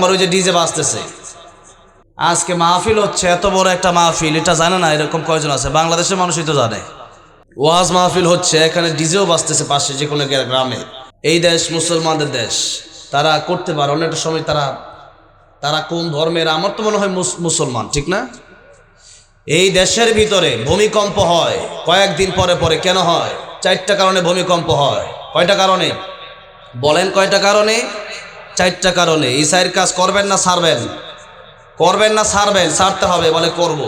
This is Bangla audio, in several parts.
আমার ওই যে ডিজে বাজতেছে। আজকে মাহফিল হচ্ছে, এত বড় একটা মাহফিল, এটা জানে না এরকম কয়জন আছে, বাংলাদেশের মানুষই তো জানে। ওয়াজ মাহফিল হচ্ছে, এখানে ডিজেও বাজতেছে পাশে যে কোনো গ্রামে। এই দেশ মুসলমানদের দেশ। তারা করতে পারে, অনেকটা সময় তারা তারা কোন ধর্মের, আমার তো মনে হয় মুস- মুসলমান, ঠিক না? এই দেশের ভিতরে ভূমিকম্প হয়, কয়েকদিন পরে পরে কেন হয়? চারটা কারণে ভূমিকম্প হয়। কয়টা কারণে? বলেন কয়টা কারণে? চারটা কারণে। ইসাইয়ের কাজ করবেন না ছাড়বেন করবেন না ছাড়বেন সারতে হবে, বলে করব।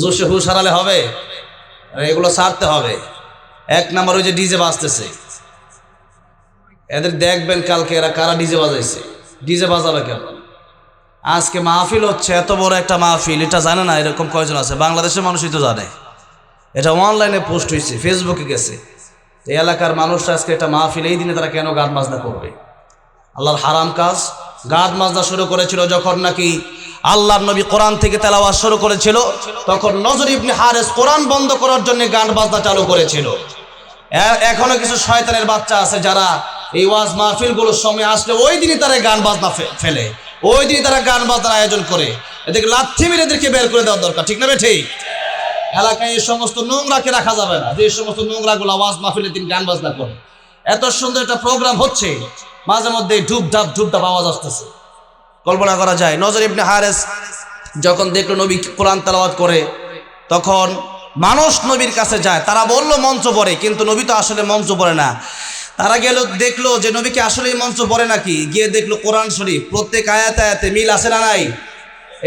জোশে হু সারালে হবে? এগুলো সারতে হবে। এক নাম্বার ওই যে ডিজে বাজতেছে। এদের দেখবেন কালকে এরা কারা ডিজে বাজাইছে। ডিজে বাজাবে কেন? আজকে মাহফিল হচ্ছে, এত বড় একটা মাহফিল। এটা জানে না এরকম কয়জন আছে? বাংলাদেশের মানুষই তো জানে। এটা অনলাইনে পোস্ট হয়েছে, ফেসবুকে গেছে। এই এলাকার মানুষরা আজকে এটা মাহফিল, এই দিনে তারা কেন গান বাজনা করবে? আল্লাহর হারাম কাজ। গান বাজনা শুরু করেছিল যখন নাকি আল্লাহর নবী কোরআন থেকে তেলাওয়াজ শুরু করেছিল, তখন নজর ইবনে হারেস কোরআন বন্ধ করার জন্য গান বাজনা চালু করেছিল। এখনও কিছু শয়তানের বাচ্চা আছে যারা এই ওয়াজ মাহফিলগুলোর সময় আসলে ওই দিনই তারা গান বাজনা ফেলে। ওই দিনই তারা গান বাজনার আয়োজন করে। এদেরকে লাথি মেরে এদেরকে বের করে দেওয়া দরকার, ঠিক না ঠিক? এলাকায় এই সমস্ত নোংরাকে রাখা যাবে না। যে সমস্ত নোংরাগুলো ওয়াজ মাহফিলে তিনি গান বাজনা করে। এত সুন্দর একটা প্রোগ্রাম হচ্ছে, মাঝে মধ্যে ঢুপ ঢাপ ঢুপ ঢাপ আওয়াজ আসতেছে। কল্পনা করা যায়, নজর ইবনে হারেস যখন দেখল নবী কোরআন তেলাওয়াত করে, তখন মানুষ নবীর কাছে যায়। তারা বলল, মঞ্চ পড়ে, কিন্তু নবী তো আসলে মঞ্চ পড়ে না। তারা গেল, দেখল যে নবীকে আসলে মঞ্চ পড়ে নাকি? গিয়ে দেখল কোরআন শরীফ। প্রত্যেক আয়াতে আয়াতে মিল আছে না নাই?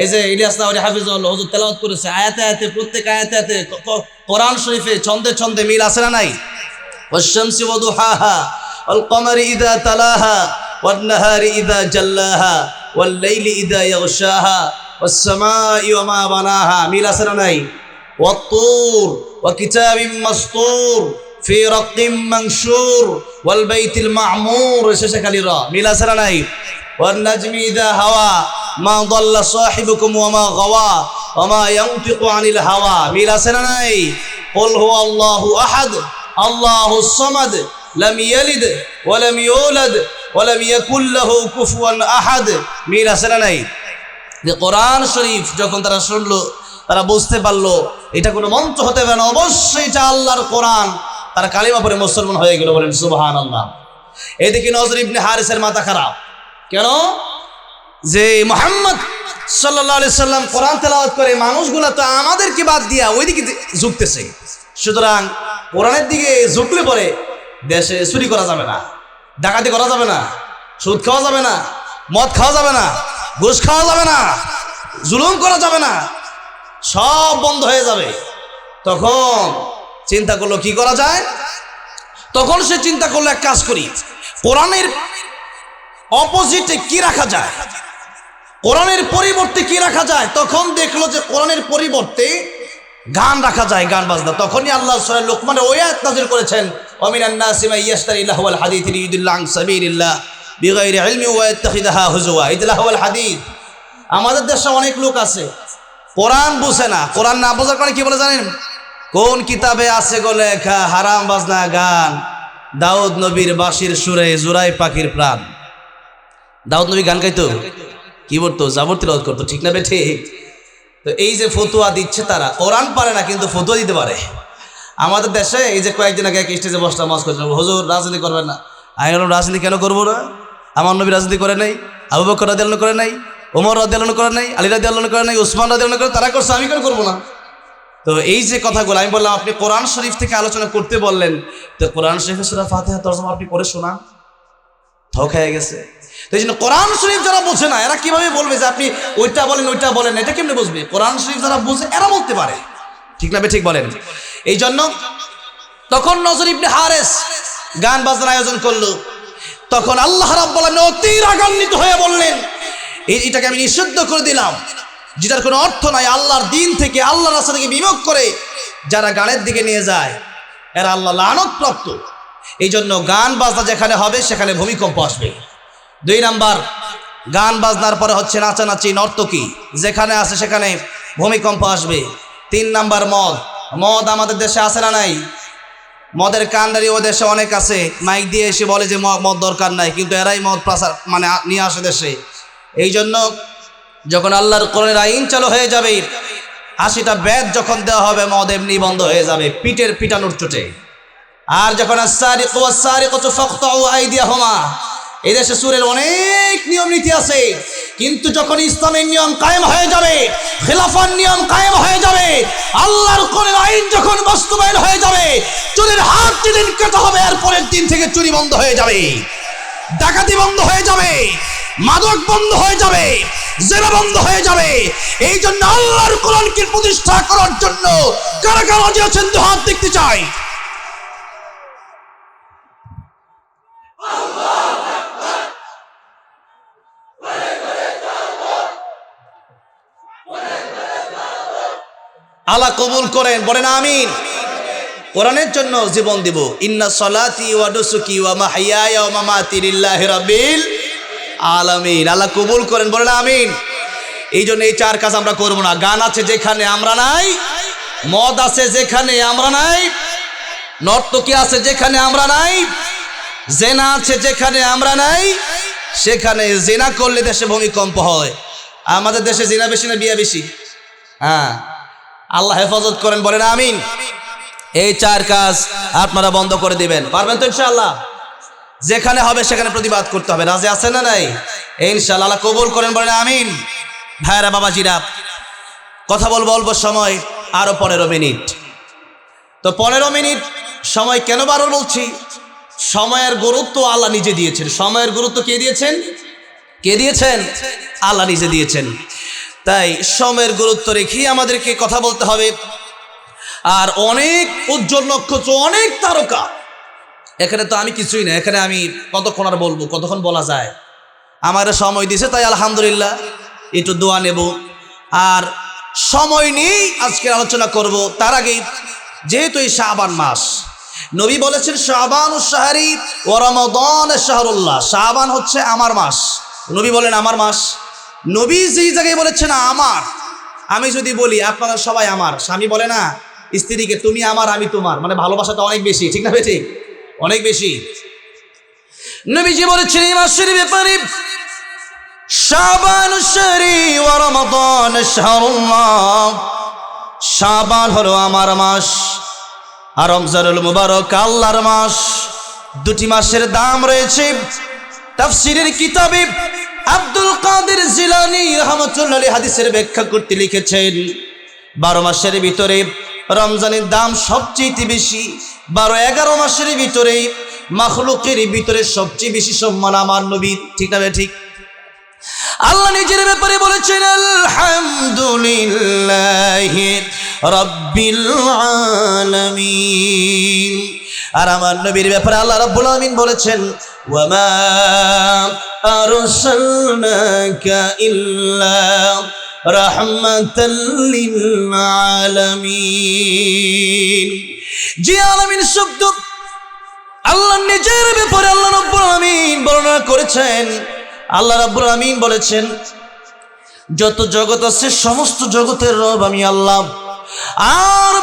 এই যে ইলিয়াস হাফিজুল্লাহ হুজুর তেলাওয়াত করেছে, আয়াতে আয়াতে, প্রত্যেক আয়াতে আয়াতে কোরআন শরীফে ছন্দে ছন্দে মিল আছে না নাই? والشمس وضحاها والقمر إذا تلاها والنهار إذا جلاها والليل إذا يغشاها والسماء وما بناها. ميلا سرناي والطور وكتاب مسطور في رق منشور والبيت المعمور. ششكاليرا ميلا سرناي والنجم إذا هوى ما ضل صاحبكم وما غوى وما ينطق عن الهوى. ميلا سرناي قل هو الله أحد. আল্লাহ সমাদ লাম ইয়ালিদ ওয়ালাম ইউলাদ ওয়ালাম ইয়াকুল লাহু কুফুয়ান আহাদ। মিল আছে না নাই? যে কোরআন শরীফ যখন তারা শুনলো, তারা বুঝতে পারল, এটা কোনো মঞ্চ হতে পারে না। অবশ্যই এটা আল্লাহর কোরআন। তারা কালিমা পরে মুসলমান হয়ে গেল বলেন সুবহান আল্লাহ এদিকে নজর ইবনে হারিসের মাথা খারাপ। কেন? যে মোহাম্মদ সাল্লাহ সাল্লাম কোরআন তেলাওয়াত করে, মানুষগুলা তো আমাদেরকে বাদ দিয়া ওইদিকে ঝুঁকতেছে। সুতরাং কোরআনের দিকে ঝুঁকলে পরে দেশে চুরি করা যাবে না, ডাকাতি করা যাবে না, সুদ খাওয়া যাবে না, মদ খাওয়া যাবে না, ঘুষ খাওয়া যাবে না, জুলুম করা যাবে না, সব বন্ধ হয়ে যাবে। তখন চিন্তা করল কি করা যায়? তখন সে চিন্তা করল এক কাজ করি, কোরআনের অপোজিটে কি রাখা যায়? কোরআনের পরিবর্তে কি রাখা যায়? তখন দেখল যে কোরআনের পরিবর্তে গান রাখা যায়, গান বাজনা। তখনই আল্লাহ সূরা লোকমানের ওই আয়াত নাযিল করেছেন আমাদের দেশে অনেক লোক আছে, কোরআন বুঝে না। কোরআন না বোঝার কারণে কি বলে জানেন? কোন কিতাবে আছে গো লেখা, হারাম বাজনা গান? দাউদ নবীর বাঁশির সুরে জুরাই পাখির প্রাণ। দাউদ নবী গান গাইতো? কি বলতো? জাবর তিলাওয়াত করতো, ঠিক না বে ঠিক? তো এই যে ফতুয়া দিচ্ছে তারা, কোরআন পারে না, কিন্তু ফতুয়া দিতে পারে। আমাদের দেশে এই যে কয়েকদিন আগে এক স্টেজে বসলাম মাস করছিল হুজুর, রাজনীতি করবেন না। আমি বললাম, রাজনীতি কেন করব না? আমার নবী রাজনীতি করে নাই, আবু বকর রাদি করে নাই, ওমর রাদি করে নাই, আলী রাদি করে নাই, উসমান রাদি করে তারা করছে, আমি কেন করব না? তো এই যে কথাগুলো, আমি বললাম, আপনি কোরআন শরীফ থেকে আলোচনা করতে বললেন, তো কোরআন শরীফের সুরা ফাতেহা তর্জমা আপনি পড়ে শোনান। থক হয়ে গেছে। এই জন্য কোরআন শরীফ যারা বোঝে না, এরা কীভাবে বলবে যে আপনি ওইটা বলেন ওইটা বলেন? এটা কেমনে বুঝবে? কোরআন শরীফ যারা বুঝে, এরা বলতে পারে। ঠিক না ঠিক বলেন। এই জন্য তখন নজর ইবনে হারেস গান বাজনার আয়োজন করল। তখন আল্লাহ রাব্বুল আলামিন অতি রাগান্বিত হয়ে বললেন এটাকে আমি নিষিদ্ধ করে দিলাম, যেটার কোনো অর্থ নাই আল্লাহর দিন থেকে, আল্লাহর রাস্তা থেকে বিমুখ করে যারা গানের দিকে নিয়ে যায়, এরা আল্লাহ লানত প্রাপ্ত। এই জন্য গান বাজনা যেখানে হবে, সেখানে ভূমিকম্প আসবে। দুই নাম্বার, গান বাজনার পরে হচ্ছে নাচানাচি নর্তকী যেখানে আছে সেখানে ভূমিকম্প আসবে। তিন নাম্বার, মদ। মদ আমাদের দেশে আছে না নাই? মদের কান্ডারি ও দেশে অনেক আছে। মাইক দিয়ে এসে বলে যে মদ দরকার নাই, কিন্তু এরাই মদ প্রসার মানে নিয়ে আসে দেশে। এই জন্য যখন আল্লাহর কোরআনের আইন চালু হয়ে যাবে আশিটা ব্যাদ যখন দেওয়া হবে, মদ এমনি বন্ধ হয়ে যাবে পিটের পিটানোর চোটে। আর যখন আইদিয়াহমা এই দেশে সুরের অনেক নিয়ম নীতি আছে। কিন্তু যখন ইসলামের নিয়ম কায়েম হয়ে যাবে, খেলাফার নিয়ম কায়েম হয়ে যাবে, আল্লাহর কোরআন আইন যখন বাস্তবায়ন হয়ে যাবে চুরির হাত যেদিন কেটে হবে আর পরের দিন থেকে চুরি বন্ধ হয়ে যাবে, ডাকাতি বন্ধ হয়ে যাবে, মাদক বন্ধ হয়ে যাবে, জেনা বন্ধ হয়ে যাবে। এই জন্য আল্লাহর কোরআনকে প্রতিষ্ঠা করার জন্য কারা কারা রাজি আছেন? তো হাত দেখতে চাই। আল্লাহ কবুল করেন, বলেন আমিন। কোরআনের জন্য জীবন দিব। ইন্না সলাতি ওয়া নুসুকি ওয়া মাহইয়ায়া ওয়া মামাতি লিল্লাহি রাব্বিল আলামিন। আল্লাহ কবুল করেন, বলেন আমিন। এই জন্য এই চার কাজ আমরা করব না। গান আছে যেখানে আমরা নাই, মদ আছে যেখানে আমরা নাই, নর্তকী আছে যেখানে আমরা নাই, জেনা আছে যেখানে আমরা নাই, সেখানে জেনা করলে দেশে ভূমিকম্প হয়। আমাদের দেশে জেনা বেশি না, বিয়া বেশি? হ্যাঁ। আল্লাহ হেফাজত করেন, বলেন আমিন। এই চার কাজ আপনারা বন্ধ করে দিবেন। পারবেন তো ইনশাআল্লাহ? যেখানে হবে সেখানে প্রতিবাদ করতে হবে। রাজে আছে না নাই? ইনশাআল্লাহ আল্লাহ কবুল করেন, বলেন আমিন। ভাইরা বাবাজিরা, কথা বলব অল্প সময়, আরও পনেরো মিনিট। তো পনেরো মিনিট সময় কেন বারো বলছি? সময়ের গুরুত্ব আল্লাহ নিজে দিয়েছেন। সময়ের গুরুত্ব কে দিয়েছেন? কে দিয়েছেন? আল্লাহ নিজে দিয়েছেন। তাই সময়ের গুরুত্ব রেখেই আমাদেরকে কথা বলতে হবে। আর অনেক উজ্জ্বল নক্ষত্র, অনেক তারকা। এখানে তো আমি কিছুই না, এখানে আমি কতক্ষণ আর বলব, কতক্ষণ বলা যায়। আমার সময় দিছে, তাই আলহামদুলিল্লাহ, একটু দোয়া নেব। আর সময় নিয়েই আজকের আলোচনা করব, তার আগেই যেহেতু এই শাহবান মাস, নবী বলেছেন শাহবান শাহরি ও রমদন শাহরুল্লাহ শাহবান হচ্ছে আমার মাস। নবী বলেন, আমার মাস। নবী যেই জায়গায় বলেছেন, আমার। আমি যদি বলি, আপনারা সবাই আমার। স্বামী বলে না, স্ত্রীকে তুমি আমার, আমি তোমার। মানে ভালোবাসাটা অনেক বেশি, ঠিক না ঠিক অনেক বেশি। নবীজি বলেছেন, এই মাসের ব্যাপারে শাবান রমাদান শাবান হলো আমার মাস আর রমজানুল মুবারক আল্লাহর মাস। দুটি মাসের দাম রয়েছে তাফসিরের কিতাবে আব্দুল কাদের জিলানি রহমতুল্লাহ হাদিসের ব্যাখ্যা করতে লিখেছেন, বারো মাসের ভিতরে রমজানের দাম সবচেয়ে বেশি, বারো এগারো মাসের ভিতরে মাখলুকের ভিতরে সবচেয়ে বেশি সম্মান আমার নবী, ঠিক না ঠিক? আল্লাহ নিজের ব্যাপারে বলেছেন, আলহামদুলিল্লাহ রব্বিল আলামিন। আর আমার নবীর ব্যাপারে আল্লাহ রাব্বুল আলামিন বলেছেন, ওয়ামা আরসালনাকা ইল্লা রাহমাতাল যে আলামিন শব্দ আল্লাহ নিজের ব্যাপারে আল্লাহ রাব্বুল আলামিন বর্ণনা করেছেন। আল্লাহ রাব্বুল আলামিন বলেছেন, যত জগৎ আছে, সমস্ত জগতের রব আমি আল্লাহ। আর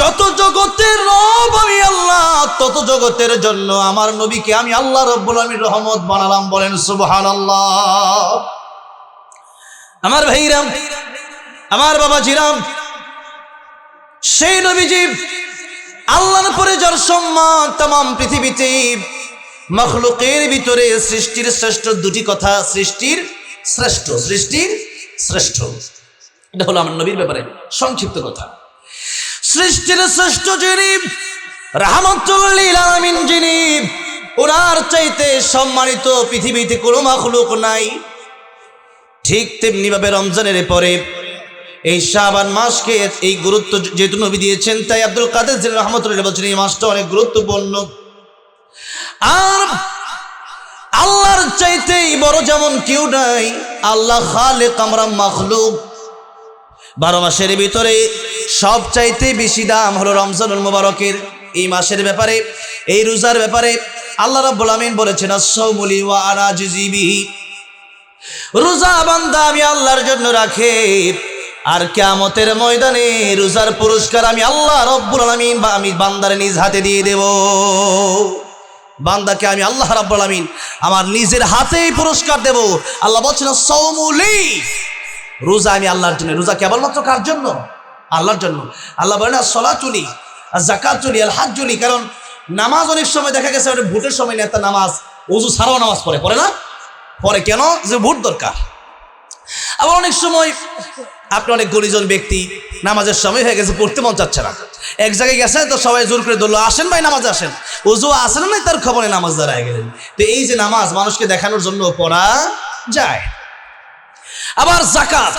যত জগতের রব আমি আল্লাহ, তত জগতের জন্য আমার নবীকে আমি আল্লাহ রব্বুল আমি রহমত বানালাম বলেন সুবহানাল্লাহ। আমার ভাইরাম, আমার বাবা জিরাম সেই নবীজি আল্লাহর পরে যার সম্মান তাম পৃথিবীতে মখলুকের ভিতরে সৃষ্টির শ্রেষ্ঠ দুটি কথা, সৃষ্টির শ্রেষ্ঠ সৃষ্টির শ্রেষ্ঠ। এটা হলো আমার নবীর ব্যাপারে সংক্ষিপ্ত কথা। সৃষ্টির শ্রেষ্ঠ যিনি, রাহমাতুল্লিল যিনি, ওনার চাইতে সম্মানিত পৃথিবীতে কোনো মখলুক নাই। ঠিক তেমনি ভাবে রমজানের পরে, এই শাবান মাসকে এই গুরুত্ব যেহেতু নবী দিয়েছেন, তাই আব্দুল কাদের জিল রহমতুল্লাহ বলছেন, এই মাসটা অনেক গুরুত্বপূর্ণ। আর আল্লাহর চাইতেই বড় যেমন কেউ নাই, আল্লাহ খালেক আমরা মাখলুক। বারো মাসের ভিতরে সব চাইতে বেশি দাম হলো রমজানুল মুবারকের এই মাসের ব্যাপারে, এই রোজার ব্যাপারে আল্লাহ রাব্বুল আমিন বলেছেন আস-সাওমুলি ওয়া আনা জিবিহি রোজা বান্দা আমি আল্লাহর জন্য রাখে, আর কিয়ামতের ময়দানে রোজার পুরস্কার আমি আল্লাহ রব্বুল আলামিন বা আমি বান্দার নিজ হাতে দিয়ে দেব। বান্দাকে আমি আল্লাহ রাব্বুল আমিন আমার নিজের হাতেই পুরস্কার দেব। আল্লাহ বলছেন সৌমুলি রোজা আমি আল্লাহর জন্য। রোজা কেবলমাত্র কার জন্য? আল্লাহর জন্য। আল্লাহ বলেন সলা চুলি আর জাকাত চুলি আল হাত চুলি কারণ নামাজ অনেক সময় দেখা গেছে ভোটের সময় নেতা নামাজ ওজু ছাড়াও নামাজ পড়ে। পড়ে না? পরে কেন? যে ভোট দরকার। আবার অনেক সময় আপনি অনেক গরিজন ব্যক্তি, নামাজের সময় হয়ে গেছে, পড়তে মন চাচ্ছে না। এক জায়গায় গেছেন, তো সবাই জোর করে ধরলো আসেন ভাই, নামাজ আসেন। ওজু আসেন না তার খবরে নামাজ দাঁড়ায় গেলেন। তো এই যে নামাজ মানুষকে দেখানোর জন্য পড়া যায় আবার জাকাত